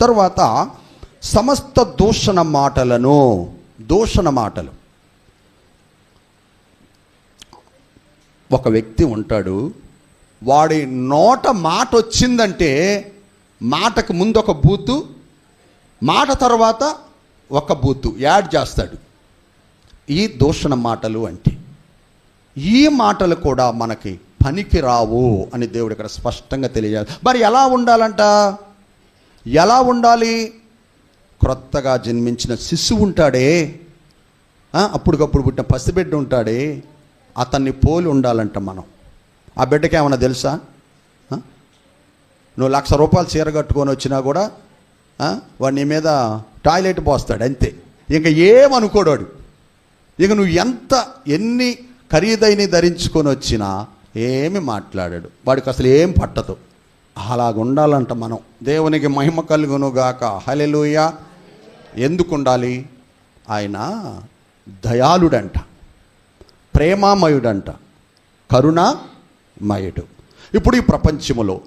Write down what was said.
తర్వాత సమస్త దూషణ మాటలను దూషణ మాటలు. ఒక వ్యక్తి ఉంటాడు వాడి నోట మాట వచ్చిందంటే మాటకు ముందు ఒక బూతు మాట తర్వాత ఒక బూతు యాడ్ చేస్తాడు. ఈ దూషణ మాటలు అంటే ఈ మాటలు కూడా మనకి పనికి రావు అని దేవుడు ఇక్కడ స్పష్టంగా తెలియజేయాలి మరి ఎలా ఉండాలంట? ఎలా ఉండాలి? క్రొత్తగా జన్మించిన శిశువు ఉంటాడే. అప్పటికప్పుడు పుట్టిన పసిబిడ్డ ఉంటాడే. అతన్ని పోలి ఉండాలంట మనం. ఆ బిడ్డకి ఏమన్నా తెలుసా? నువ్వు లక్ష రూపాయలు చీర కట్టుకొని వచ్చినా కూడా ఆ, మీద టాయిలెట్ పోస్తాడు అంతే. ఇంకా ఏమనుకోడాడు ఇక నువ్వు ఎంత ఎన్ని ఖరీదైన ధరించుకొని వచ్చినా ఏమి మాట్లాడాడు. వాడికి అసలు ఏం పట్టదు. అలాగుండాలంట మనం. దేవునికి మహిమ కలుగును గాక హలెలుయ ఎందుకు ఉండాలి ఆయన దయాళుడంట. ప్రేమామయుడంట. కరుణామయుడు. ఇప్పుడు ఈ ప్రపంచములో